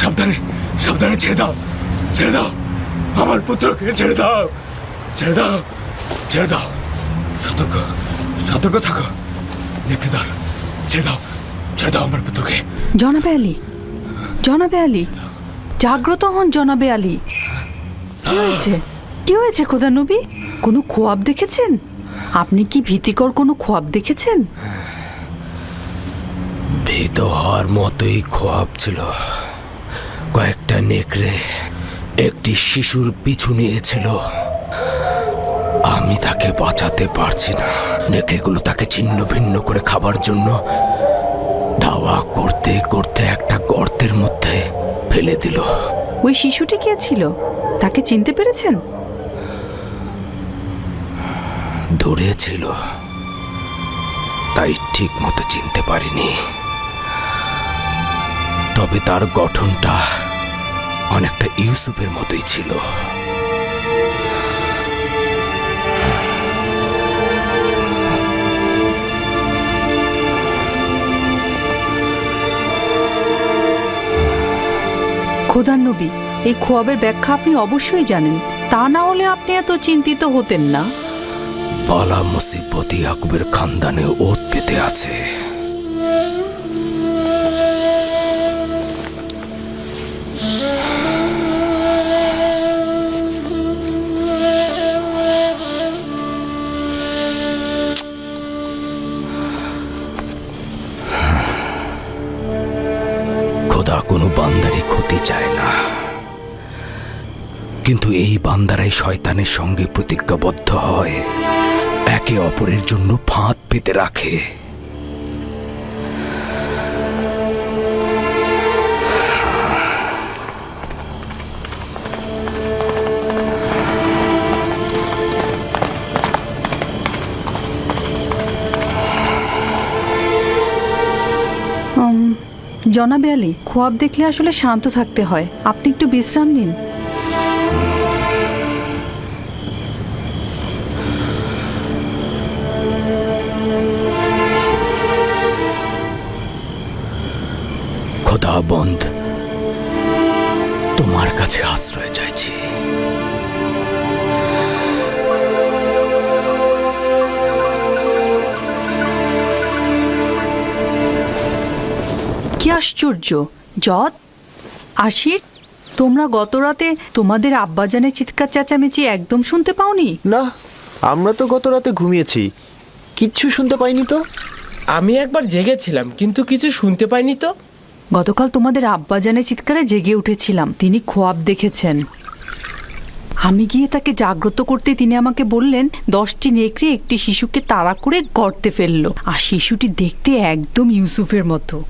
সাবধানে সাবধানে ছেড়ে দাও ছেড়ে দাও। আমার পুত্রকে ছেড়ে দাও ছেড়ে দাও ছেড়ে দাও। সতর্ক সতর্ক থাকো। ছেড়ে দাও ছেড়ে দাও আমার পুত্রকে। জনাবে আলী জনাবে আলী জাগ্রত হন জনাবে আলী। কি হয়েছে? কি হয়েছে খোদা নবী কোনো খোয়াব দেখেছেন? আপনি কি ভীতিকর কোনো খোয়াব দেখেছেন? ভীত হওয়ার মতোই খোয়াব ছিল। কয়েকটা নেকড়ে একটি শিশুর পিছু নিয়েছিল। আমি তাকে বাঁচাতে পারছি না। নেকড়েগুলো তাকে ছিন্ন ভিন্ন করে খাবার জন্য ধাওয়া করতে করতে একটা গর্তের মধ্যে ফেলে দিল। ওই শিশুটি কে ছিল? তাকে চিনতে পেরেছেন? দূরে ছিল। তাই ঠিক মতো চিনতে পারিনি। তবে তার গঠনটা অনেকটা ইউসুফের মতোই ছিল। খোদার নবী এই খোয়াবের ব্যাখ্যা আপনি অবশ্যই জানেন। তা না হলে আপনি এত চিন্তিত হতেন না। পালা মুসিবত ইয়াকুবের খানদানে ওত পেতে আছে। ক্ষতি চায় না। কিন্তু এই বান্দারাই শয়তানের সঙ্গে প্রতিজ্ঞাবদ্ধ হয়। একে অপরের জন্য ফাঁদ পেতে রাখে। জনাবে আলী, খোয়াব দেখলে আসলে শান্ত থাকতে হয়। আপনি একটু বিশ্রাম নিন। খোদা বন্ধ, তোমার কাছে আশ্রয় চাইছি কি আশ্চর্য। যত আশির? তোমরা গত রাতে তোমাদের আব্বাজানের চিৎকার চেঁচামেচি একদম শুনতে পাওনি? না আমরা তো গত রাতে ঘুমিয়েছি। কিচ্ছু শুনতে পাইনি তো? আমি একবার জেগেছিলাম কিন্তু কিছু শুনতে পাইনি তো? গতকাল তোমাদের আব্বাজানের চিৎকারে জেগে উঠেছিলাম তিনি খোয়াব দেখেছেন। আমি গিয়ে তাকে জাগ্রত করতে তিনি আমাকে বললেন দশটি নেকড়ে একটি শিশুকে তাড়া করে গর্তে ফেলল। আর শিশুটি দেখতে একদম ইউসুফের মতো।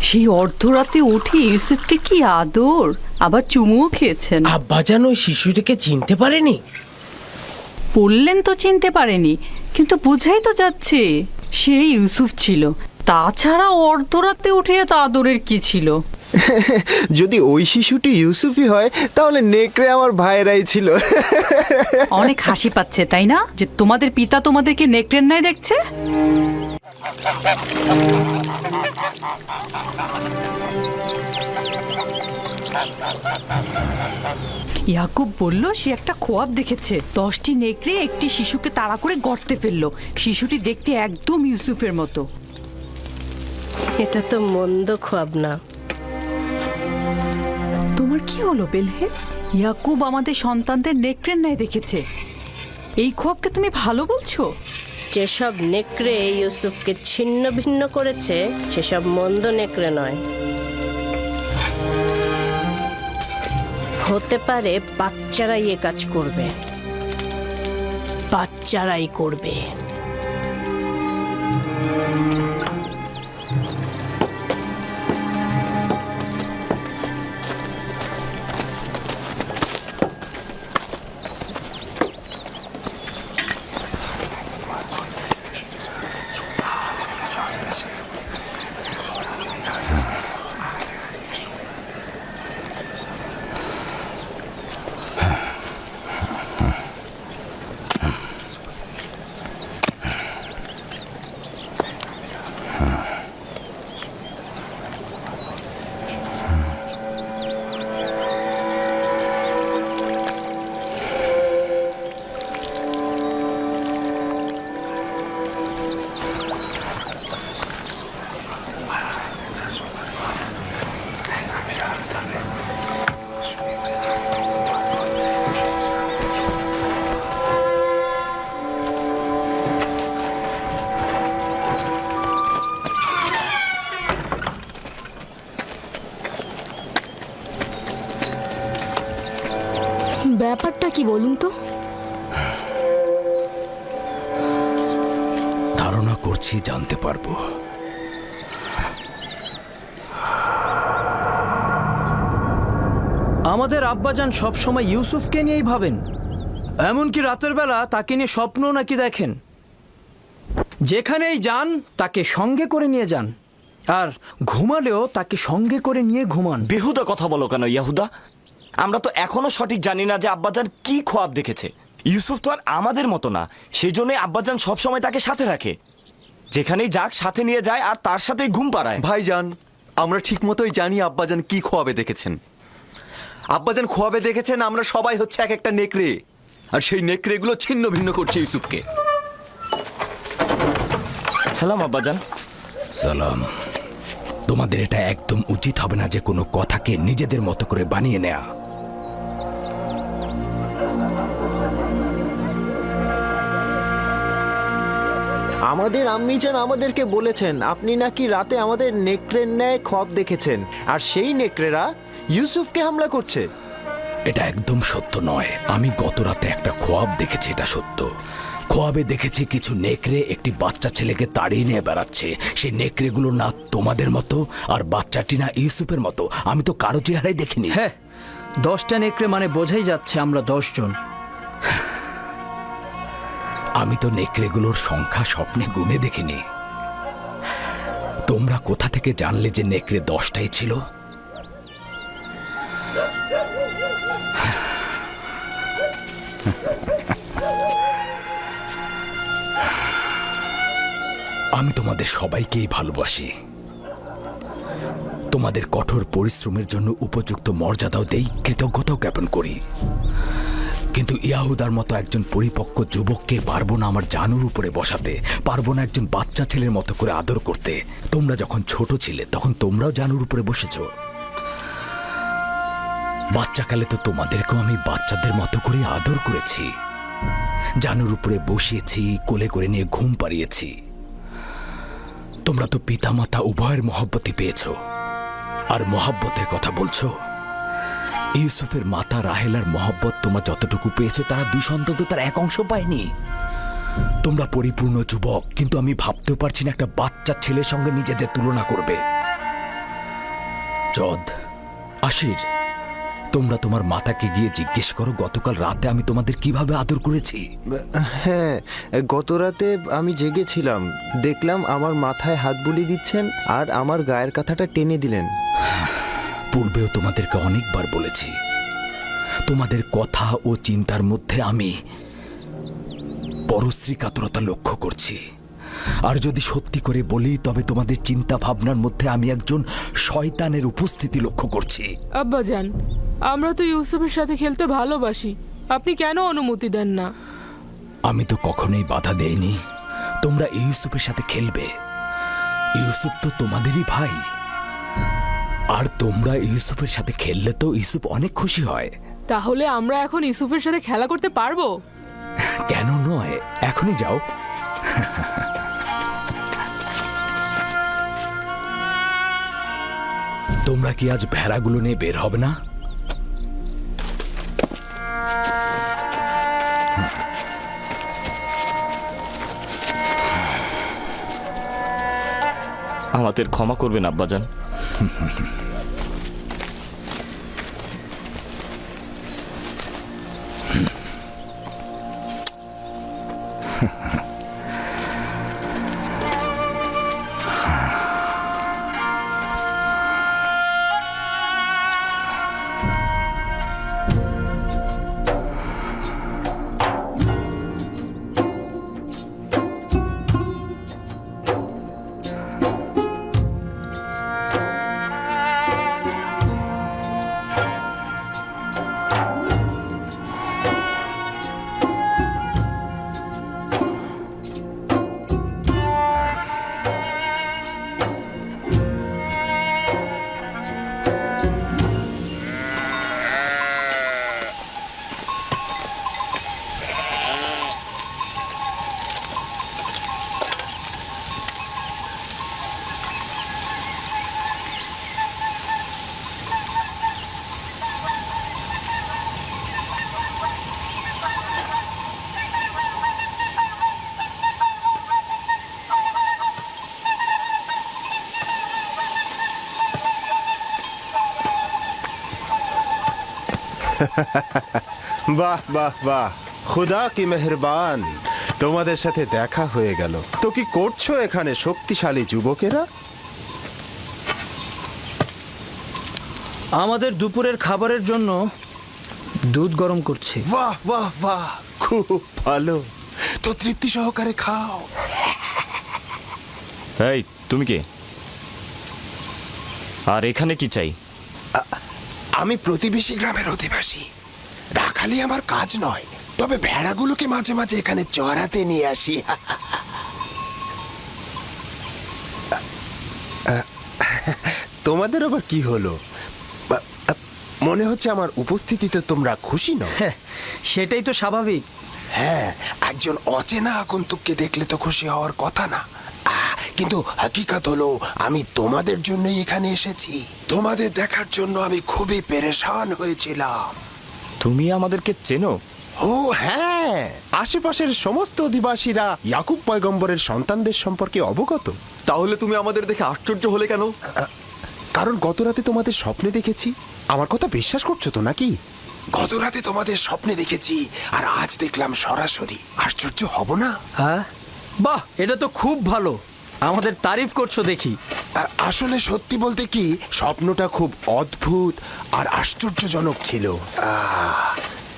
সেই অর্ধরাতে উঠে ইউসুফকে কি আদর? আবার চুমুও খেয়েছেন। আব্বাজান ওই শিশুটিকে চিনতে পারেনি। বললেন তো চিনতে পারেনি কিন্তু বোঝাই তো যাচ্ছে সে ইউসুফ ছিল। তাছাড়া অর্ধরাতে উঠে এত আদরের কি ছিল? যদি ওই শিশুটি ইউসুফই হয় তাহলে নেকড়ে আমার ভাইয়েরাই ছিল। অনেক হাসি পাচ্ছে তাই না? যে তোমাদের পিতা তোমাদেরকে নেকড়ের নাই দেখছে? ইয়াকুব বলল সে একটা খোয়াব দেখেছে। দশটি নেকড়ে একটি শিশুকে তাড়া করে গর্তে ফেলল। শিশুটি দেখতে একদম ইউসুফের মতো। এটা তো মন্দ খোয়াব না। তোমার কি হলো বেলহে? ইয়াকুব আমাদের সন্তানদের নেকড়ের ন্যায় দেখেছে। এই খোয়াবকে তুমি ভালো বলছো? যেসব নেকড়ে ইউসুফকে ছিন্ন ভিন্ন করেছে, সেসব মন্দ নেকড়ে নয়। হতে পারে বাচ্চারাই এ কাজ করবে। বাচ্চারাই করবে। আমাদের আব্বাজান সবসময় ইউসুফকে নিয়েই ভাবেন। এমনকি রাতের বেলা তাকে নিয়ে স্বপ্ন নাকি দেখেন। যেখানেই যান তাকে সঙ্গে করে নিয়ে যান। আর ঘুমালেও তাকে সঙ্গে করে নিয়ে ঘুমান। বেহুদা কথা বলো কেন ইয়াহুদা? আমরা তো এখনও সঠিক জানি না যে আব্বাজান কি খোয়াব দেখেছে। ইউসুফ তো আর আমাদের মতো না সেই জন্যই আব্বাজান সবসময় তাকে সাথে রাখে। যেখানেই যাক সাথে নিয়ে যায় আর তার সাথেই ঘুম পাড়ায়। ভাইজান আমরা ঠিক মতোই জানি আব্বাজান কি খোয়াবে দেখেছেন। আব্বাজান খোয়াবে দেখেছেন আমরা সবাই হচ্ছে এক একটা নেকড়ে। আর সেই নেকড়েগুলো ছিন্ন ভিন্ন করছে ইউসুফকে। সালাম আব্বাজান। সালাম। তোমাদের এটা একদম উচিত হবে না যে কোনো কথাকে নিজেদের মতো করে বানিয়ে নেয়া। আমাদের আম্মিজান আমাদেরকে বলেছেন আপনি নাকি রাতে আমাদের নেকড়ের ন্যায় খব দেখেছেন আর সেই নেকড়েরা ইউসুফকে হামলা করছে। এটা একদম সত্য নয়। আমি গত রাতে একটা খোয়াব দেখেছি এটা সত্য। খোয়াবে দেখেছি কিছু নেকড়ে একটি বাচ্চা ছেলেকে তাড়িয়ে নিয়ে বেড়াচ্ছে। সেই নেকড়েগুলো না তোমাদের মতো আর বাচ্চাটি না ইউসুফের মতো। আমি তো কারও চেহারাই দেখিনি। হ্যাঁ দশটা নেকড়ে মানে বোঝাই যাচ্ছে আমরা দশজন। আমি তো নেকড়েগুলোর সংখ্যা স্বপ্নে গুনে দেখিনি। তোমরা কোথা থেকে জানলে যে নেকড়ে দশটাই ছিল? আমি তোমাদের সবাইকেই ভালোবাসি। তোমাদের কঠোর পরিশ্রমের জন্য উপযুক্ত মর্যাদাও দেই, কৃতজ্ঞতাও জ্ঞাপন করি। কিন্তু ইয়াহুদার মতো একজন পরিপক্ক যুবককে পারব না আমার জানুর উপরে বসাতে, পারব না একজন বাচ্চা ছেলের মতো করে আদর করতে। তোমরা যখন ছোট ছিলে, তখন তোমরাও জানুর উপরে বসেছ। বাচ্চাকালে তো তোমাদেরকেও আমি বাচ্চাদের মতো করে আদর করেছি। জানুর উপরে বসিয়েছি, কোলে করে নিয়ে ঘুম পাড়িয়েছি। তোমরা তো পিতামাতা উভয়ের মহব্বতই পেয়েছ। আর মহাব্বতের কথা বলছো? ইউসুফের মাতা রাহেলার মহব্বত তোমার যতটুকু পেয়েছ, তারা দুই সন্তান তো তার এক অংশ পায়নি। তোমরা পরিপূর্ণ যুবক, কিন্তু আমি ভাবতেও পারছি না একটা বাচ্চা ছেলের সঙ্গে নিজেদের তুলনা করবে। চদ আশির তোমরা তোমার মাতাকে গিয়ে জিজ্ঞেস করো গতকাল রাতে আমি তোমাদের কীভাবে আদর করেছি? হ্যাঁ গত রাতে আমি জেগেছিলাম। দেখলাম আমার মাথায় হাত বুলিয়ে দিচ্ছেন আর আমার গায়ের কথাটা টেনে দিলেন। পূর্বেও তোমাদেরকে অনেকবার বলেছি তোমাদের কথা ও চিন্তার মধ্যে আমি পরশ্রী কাতরতা লক্ষ্য করছি। আর যদি সত্যি করে বলি তবে তোমাদের চিন্তা ভাবনার মধ্যে আমি একজন শয়তানের উপস্থিতি লক্ষ্য করছি। আব্বাজান আমরা তো ইউসুফের সাথে খেলতে ভালোবাসি। আপনি কেন অনুমতি দেন না? আমি তো কখনোই বাধা দেইনি। তোমরা ইউসুফের সাথে খেলবে। ইউসুফ তো তোমাদেরই ভাই। আর তোমরা ইউসুফের সাথে খেললে তো ইউসুফ অনেক খুশি হয়। তাহলে আমরা এখন ইউসুফের সাথে খেলা করতে পারব? কেন নয়? এখনই যাও। তোমরা কি আজ ভেড়াগুলো নিয়ে বের হবে না? আমাদের ক্ষমা করবেন আব্বাজান। বাহ বাহ বাহ। খুদা কি মেহেরবান। তোমাদের সাথে দেখা হয়ে গেল। তো কি করছ এখানে শক্তিশালী যুবকেরা? আমাদের দুপুরের খাবারের জন্য দুধ গরম করছে। বাহ বাহ বাহ। খুব ভালো। তো তৃপ্তি সহকারে খাও। এই তুমি কে? আর এখানে কি চাই? আমি প্রতিবেশী গ্রামের অধিবাসী। রাখালি আমার কাজ নয় তবে ভেড়াগুলোকে মাঝে মাঝে এখানে চড়াতে নিয়ে আসি। তোমাদের আবার কি হলো? মনে হচ্ছে আমার উপস্থিতিতে তোমরা খুশি নও। হ্যাঁ, সেটাই তো স্বাভাবিক। হ্যাঁ একজন অচেনা আগন্তুককে দেখলে তো খুশি হওয়ার কথা না। কিন্তু হাকিকাত হলো আমি তোমাদের জন্যই এখানে এসেছি। তোমাদের দেখার জন্য আমি খুবই পেরেশান হয়েছিলাম। তুমি আমাদেরকে চেনো? ও হ্যাঁ। আশেপাশের সমস্ত অধিবাসীরা ইয়াকুব পয়গম্বরের সন্তানদের সম্পর্কে অবগত। তাহলে তুমি আমাদের দেখে আশ্চর্য হলে কেন? কারণ গত রাতে তোমাদের স্বপ্নে দেখেছি। আমার কথা বিশ্বাস করছ তো নাকি? গত রাতে তোমাদের স্বপ্নে দেখেছি আর আজ দেখলাম সরাসরি। আশ্চর্য হব না? হ্যাঁ? বাহ এটা তো খুব ভালো। আমাদের তারিফ করছ দেখি। আসলে সত্যি বলতে কি, স্বপ্নটা খুব অদ্ভুত আর আশ্চর্যজনক ছিল।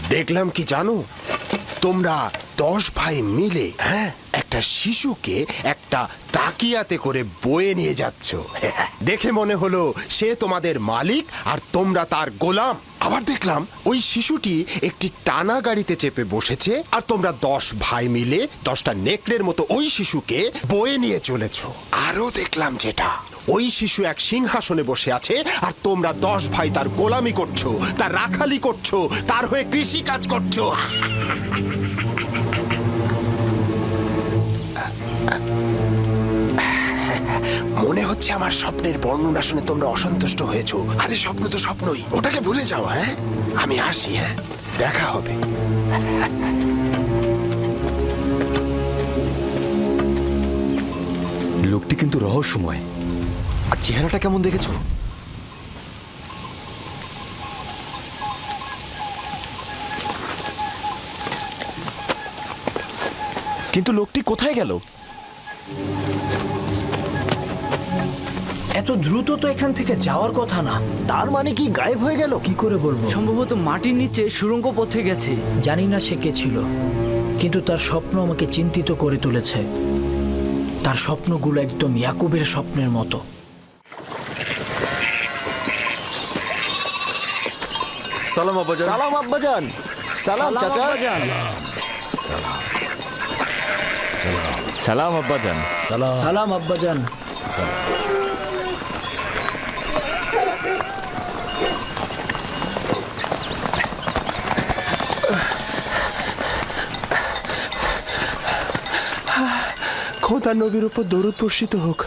দেখলাম কি জানো? তোমরা দশ ভাই মিলে হ্যাঁ একটা শিশুকে একটা তাকিয়াতে করে বয়ে নিয়ে যাচ্ছ। দেখে মনে হলো সে তোমাদের মালিক আর তোমরা তার গোলাম। আবার দেখলাম ওই শিশুটি একটি টানা গাড়িতে চেপে বসেছে আর তোমরা দশ ভাই মিলে দশটা নেকড়ের মতো ওই শিশুকে বয়ে নিয়ে চলেছ। আরও দেখলাম যেটা, ওই শিশু এক সিংহাসনে বসে আছে আর তোমরা দশ ভাই তার গোলামি করছ, তার রাখালি করছ, তার হয়ে কৃষি কাজ করছ। মনে হচ্ছে আমার স্বপ্নের বর্ণনা শুনে তোমরা অসন্তুষ্ট হয়েছো। আরে স্বপ্ন তো স্বপ্নই। ওটাকে ভুলে যাও হ্যাঁ? আমি আসি হ্যাঁ? দেখা হবে। লোকটি কিন্তু রহস্যময়। আর চেহারাটা কেমন দেখেছ? কিন্তু লোকটি কোথায় গেল? এত দ্রুত তো এখান থেকে যাওয়ার কথা না। তার মানে কি গায়েব হয়ে গেল? কি করে বলব? সম্ভবত মাটির নিচে সুরঙ্গ পথে গেছে। জানি না সে কে ছিল কিন্তু তার স্বপ্ন আমাকে চিন্তিত করে তুলেছে। তার স্বপ্নগুলো একদম ইয়াকুবের স্বপ্নের মতো। সালাম আব্বাজান। সালাম আব্বাজান। সালাম চাচা। সালাম। আব্বাজান। সালাম আব্বাজান। খোদা নবীর উপর দরুদ বর্ষিত হোক।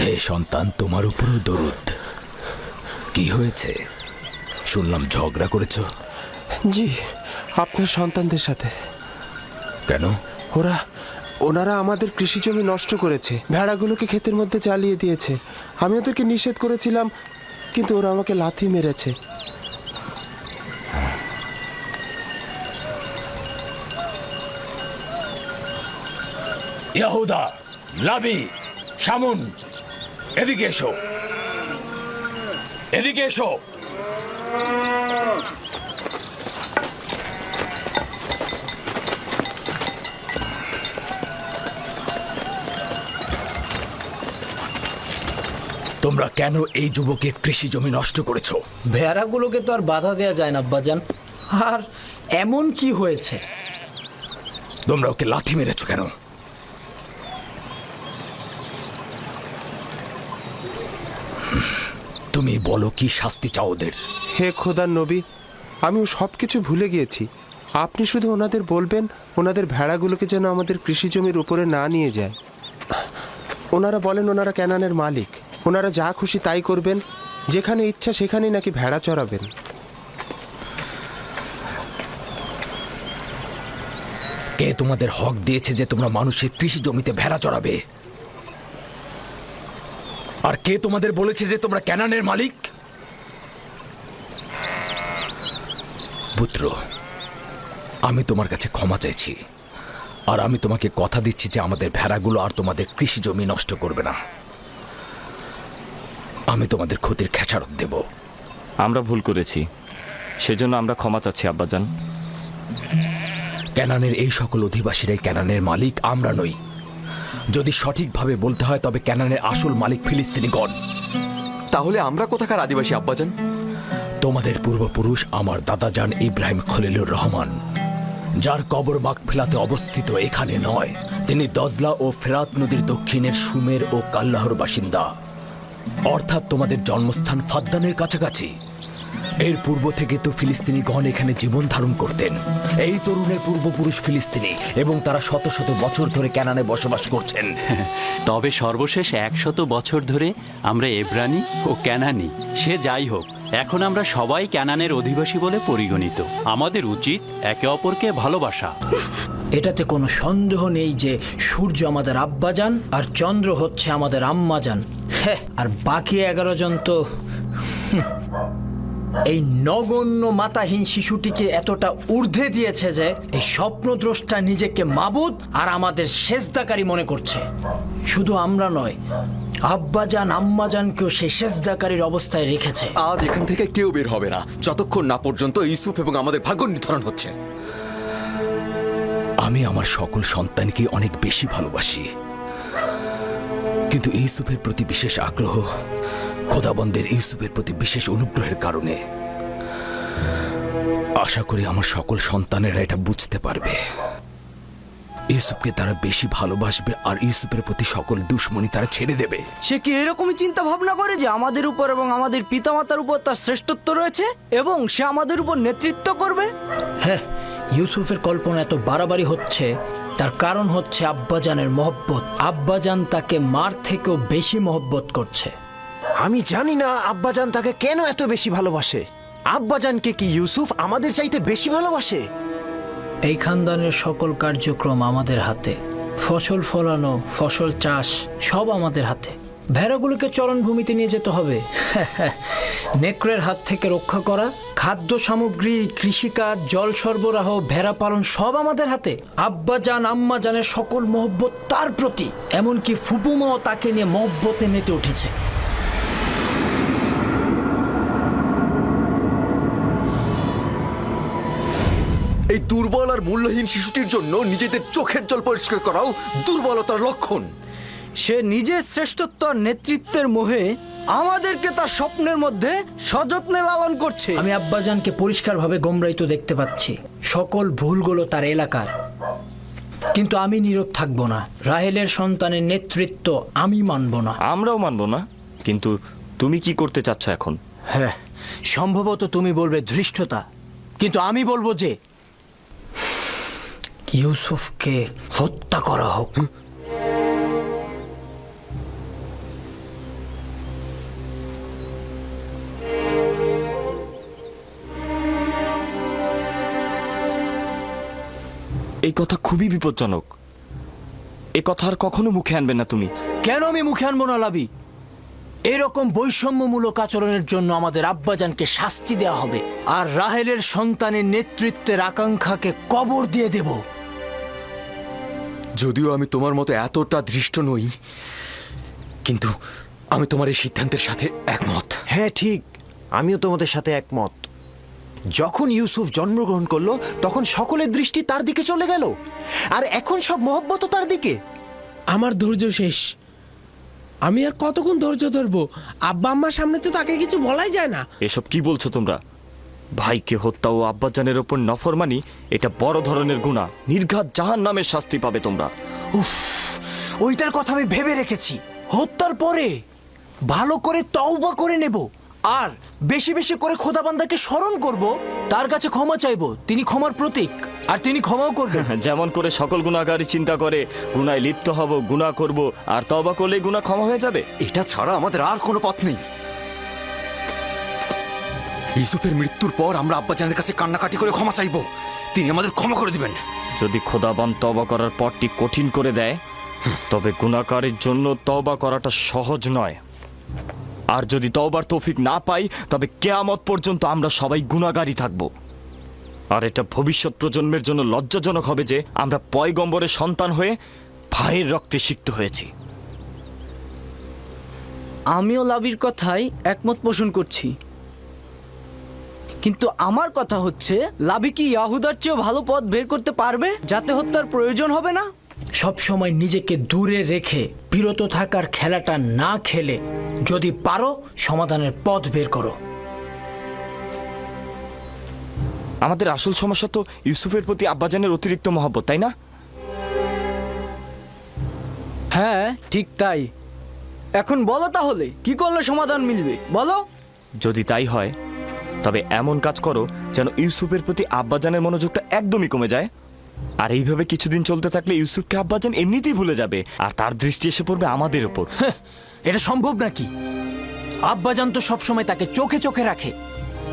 হে সন্তান তোমার উপরও দরুদ। কি হয়েছে? শুনলাম ঝগড়া করেছ। জি আপনার সন্তানদের সাথে। কেন? ওরা ওনারা আমাদের কৃষি জমি নষ্ট করেছে। ভেড়াগুলোকে ক্ষেতের মধ্যে চালিয়ে দিয়েছে। আমি ওদেরকে নিষেধ করেছিলাম কিন্তু ওরা আমাকে লাথি মেরেছে। ইয়াহুদা লাবি শামুন এদিকে এসো। এদিকে এসো। তোমরা কেন এই যুবকের কৃষি জমি নষ্ট করেছ? ভেড়াগুলোকে তো আর বাধা দেওয়া যায় না আব্বাজান। আর এমন কি হয়েছে? তোমরা ওকে লাথি মেরেছো কেন? তুমি বলো কি শাস্তি চাও ওদের? হে খোদার নবী আমি সব কিছু ভুলে গিয়েছি। আপনি শুধু ওনাদের বলবেন ওনাদের ভেড়াগুলোকে যেন আমাদের কৃষি জমির উপরে না নিয়ে যায়। ওনারা বলেন ওনারা ক্যানানের মালিক। ওনারা যা খুশি তাই করবেন যেখানে ইচ্ছা সেখানেই নাকি ভেড়া চড়াবেন। কে তোমাদের হক দিয়েছে যে তোমরা মানুষের কৃষি জমিতে ভেড়া চড়াবে? আর কে তোমাদের বলেছে যে তোমরা ক্যানানের মালিক? পুত্র আমি তোমার কাছে ক্ষমা চাইছি আর আমি তোমাকে কথা দিচ্ছি যে আমাদের ভেড়াগুলো আর তোমাদের কৃষি জমি নষ্ট করবে না। আমি তোমাদের ক্ষতির খেসারত দেব। আমরা ভুল করেছি। সেজন্য আমরা ক্ষমা চাচ্ছি আব্বাজান। ক্যানানের এই সকল অধিবাসীরাই ক্যানানের মালিক আমরা নই। যদি সঠিকভাবে বলতে হয় তবে ক্যানানের আসল মালিক ফিলিস্তিনিগণ তাহলে আমরা কোথাকার আদিবাসী আব্বাজান? তোমাদের পূর্বপুরুষ আমার দাদাজান ইব্রাহিম খলিলুর রহমান যার কবর ফেলাতে অবস্থিত এখানে নয়। তিনি দজলা ও ফেরাত নদীর দক্ষিণের সুমের ও কাল্লাহর বাসিন্দা। অর্থাৎ তোমাদের জন্মস্থান ফাদ্দানের কাছাকাছি। এর পূর্ব থেকে তো ফিলিস্তিনি ফিলিস্তিনিগণ এখানে জীবন ধারণ করতেন। এই তরুণের পূর্বপুরুষ ফিলিস্তিনি এবং তারা শত শত বছর ধরে ক্যানানে বসবাস করছেন। তবে সর্বশেষ একশত বছর ধরে আমরা এব্রানি ও ক্যানানি সে যাই হোক এখন আমরা সবাই ক্যানানের অধিবাসী বলে পরিগণিত। আমাদের উচিত একে অপরকে ভালোবাসা। এটাতে কোনো সন্দেহ নেই যে সূর্য আমাদের আব্বাজান আর চন্দ্র হচ্ছে আমাদের আম্মাজান হ্যাঁ আর বাকি এগারো জন তো এই নগণ্য মাতাহীন শিশুটিকে এতটা ঊর্ধ্বে দিয়েছে যে এই স্বপ্নদ্রষ্টা নিজেকে মাবুদ আর আমাদের সেজদাকারী মনে করছে। শুধু আমরা নয় আব্বাজান আম্মাজানকেও সেই সেজদাকারীর অবস্থায় রেখেছে। আজ এখান থেকে কেউ বের হবে না। যতক্ষণ না পর্যন্ত ইউসুফ এবং আমাদের ভাগ্য নির্ধারণ হচ্ছে। আমি আমার সকল সন্তানকে অনেক বেশি ভালোবাসি। কিন্তু ইউসুফের প্রতি বিশেষ আগ্রহ খোদাবন্দের ইউসুফের প্রতি বিশেষ অনুগ্রহের কারণে। আশা করি আমার সকল সন্তানেরা এটা বুঝতে পারবে। ইউসুফকে তারা বেশি ভালোবাসবে আর ইউসুফের প্রতি সকল দুশ্মনী তারা ছেড়ে দেবে। সে কি এরকমই চিন্তা ভাবনা করে যে আমাদের উপর এবং আমাদের পিতামাতার উপর তার শ্রেষ্ঠত্ব রয়েছে এবং সে আমাদের উপর নেতৃত্ব করবে? হ্যাঁ ইউসুফের কল্পনা এত বাড়াবাড়ি হচ্ছে তার কারণ হচ্ছে আব্বাজানের মহব্বত। আব্বাজান তাকে মার থেকেও বেশি মহব্বত করছে। আমি জানি না আব্বাজান তাকে কেন এত বেশি ভালোবাসে। আব্বাজানকে কি ইউসুফ আমাদের চাইতে বেশি ভালোবাসে? এই খানদানের সকল কার্যক্রম আমাদের হাতে। ফসল ফলানো, ফসল চাষ, সব আমাদের হাতে। ভেড়াগুলোকে চরণভূমিতে নিয়ে যেতে হবে। নেকড়ের হাত থেকে রক্ষা করা, খাদ্য সামগ্রী, কৃষিকাজ, জল সরবরাহ, ভেড়া পালন সব আমাদের হাতে। আব্বা জান আম্মা জানের সকল মহব্বত তার প্রতি। এমনকি ফুপুমাও তাকে নিয়ে মহব্বতে মেতে উঠেছে। এই দুর্বল আর মূল্যহীন শিশুটির জন্য নিজেদের চোখের জল পরিষ্কার করাও দুর্বলতার লক্ষণ। সে নিজের শ্রেষ্ঠত্ব আর নেতৃত্বের মোহে আমাদেরকে তার স্বপ্নের মধ্যে সযত্নে লালন করছে। আমি আব্বাজানকে পরিষ্কারভাবে গোমরাইত দেখতে পাচ্ছি। সকল ভুলগুলো তার এলাকার। কিন্তু আমি নীরব থাকব না। রাহেলের সন্তানের নেতৃত্ব আমি মানব না। আমরাও মানব না। কিন্তু তুমি কি করতে চাচ্ছ এখন? হ্যাঁ সম্ভবত তুমি বলবে ধৃষ্টতা। কিন্তু আমি বলব যে ইউসুফকে হত্যা করা হোক। এই কথা খুবই বিপজ্জনক। এ কথা আর কখনো মুখে আনবে না তুমি। কেন আমি মুখে আনব না লাভি এরকম বৈষম্যমূলক আচরণের জন্য আমাদের আব্বাজানকে শাস্তি দেওয়া হবে আর রাহেলের সন্তানের নেতৃত্বের আকাঙ্ক্ষাকে কবর দিয়ে দেব। যদিও আমি তোমার মতো এতটা দৃষ্ট নই কিন্তু আমি তোমার এই সিদ্ধান্তের সাথে একমত। হ্যাঁ ঠিক। আমিও তোমাদের সাথে একমত। যখন ইউসুফ জন্মগ্রহণ করল তখন সকলের দৃষ্টি তার দিকে চলে গেল। আর এখন সব মহব্বত তার দিকে। আমার ধৈর্য শেষ। আমি আর কতক্ষণ ধৈর্য ধরবো? আব্বা আম্মার সামনে তো তাকে কিছু বলাই যায় না। এসব কি বলছো তোমরা? ভাইকে হত্যা ও আব্বাজানের ওপর নফরমানি এটা বড় ধরনের গুণা। নির্ঘাত জাহান নামের শাস্তি পাবে তোমরা। উফ ওইটার কথা আমি ভেবে রেখেছি। হত্যার পরে ভালো করে তওবা করে নেব আর বেশি বেশি করে খোদাবান্দাকে স্মরণ করব। তার কাছে ক্ষমা চাইব তিনি ক্ষমার প্রতীক আর তিনি ক্ষমাও করবেন। যেমন করে সকল গুণাগারী চিন্তা করে গুনায় লিপ্ত হব গুনাহ করব আর তবা করলে গুনাহ ক্ষমা হয়ে যাবে। এটা ছাড়া আমাদের আর কোনো পথ নেই। ইউসুফের মৃত্যুর পর আমরা আব্বাজানের কাছে কান্নাকাটি করে ক্ষমা চাইব। তিনি আমাদের ক্ষমা করে দিবেন। যদি খোদাবান তবা করার পথটি কঠিন করে দেয় তবে গুণাকারের জন্য তবা করাটা সহজ নয়। আর যদি তওবার তৌফিক না পাই তবে কেয়ামত পর্যন্ত আমরা সবাই গুণাগারই থাকব। আর এটা ভবিষ্যৎ প্রজন্মের জন্য লজ্জাজনক হবে যে আমরা পয়গম্বরের সন্তান হয়ে ভাইয়ের রক্তে সিক্ত হয়েছি। আমিও লাবির কথাই একমত পোষণ করছি। কিন্তু আমার কথা হচ্ছে লাবি কি ইয়াহুদার চেয়েও ভালো পথ বের করতে পারবে যাতে হত্যার প্রয়োজন হবে না? সব সময় নিজেকে দূরে রেখে বিরত থাকার খেলাটা না খেলে যদি পারো সমাধানের পথ বের করো। আমাদের আসল সমস্যা তো ইউসুফের প্রতি আব্বাজানের অতিরিক্ত মহব্বত তাই না? হ্যাঁ ঠিক তাই। এখন বলো তাহলে কি করলে সমাধান মিলবে? বলো। যদি তাই হয় তবে এমন কাজ করো যেন ইউসুফের প্রতি আব্বাজানের মনোযোগটা একদমই কমে যায়। আর এইভাবে কিছুদিন চলতে থাকলে ইউসুফকে আব্বাজান এমনিতেই ভুলে যাবে আর তার দৃষ্টি এসে পড়বে আমাদের ওপর এটা সম্ভব নাকি? আব্বাজান তো সবসময় তাকে চোখে চোখে রাখে।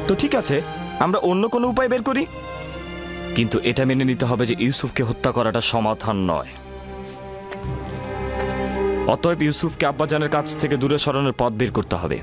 তো ঠিক আছে আমরা অন্য কোনো উপায় বের করি? কিন্তু এটা মেনে নিতে হবে যে ইউসুফকে হত্যা করাটা সমাধান নয়। অতএব ইউসুফকে আব্বাজানের কাছ থেকে দূরে সরানোর পথ বের করতে হবে।